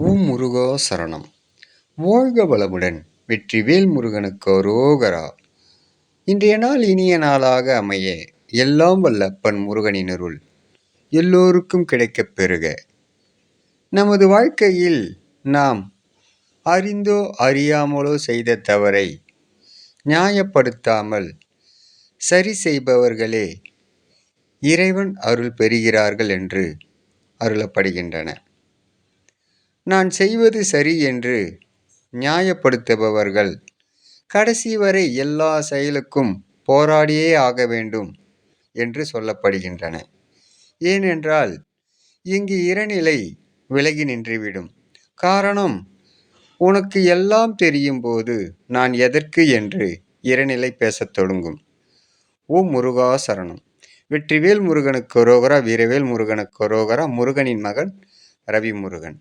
ஓம் முருகோ சரணம். வாழ்க வளமுடன் வெற்றிவேல் முருகனுக்கு அரோகரா இன்றைய நாள் இனிய நாளாக அமைய எல்லாம் வல்லப்பன் முருகனினருள் முருகனின் அருள் எல்லோருக்கும் கிடைக்கப் பெறுக. நமது வாழ்க்கையில் நாம் அறிந்தோ அறியாமலோ செய்த தவறை நியாயப்படுத்தாமல் சரி செய்பவர்களே இறைவன் அருள் பெறுகிறார்கள் என்று அருளப்படுகின்றன. நான் செய்வது சரி என்று நியாயப்படுத்துபவர்கள். கடைசி வரை எல்லா செயலுக்கும் போராடியே ஆக வேண்டும் என்று சொல்லப்படுகின்றன. ஏனென்றால் இங்கு இறநிலை விலகி நின்றுவிடும். காரணம் உனக்கு எல்லாம் தெரியும் போது நான் எதற்கு என்று இரநிலை பேசத் தொடங்கும். ஓ முருகா சரணம். வெற்றிவேல் முருகனுக்கு ரோகரா வீரவேல் முருகனுக்கு ரோகரா முருகனின் மகன் ரவி முருகன்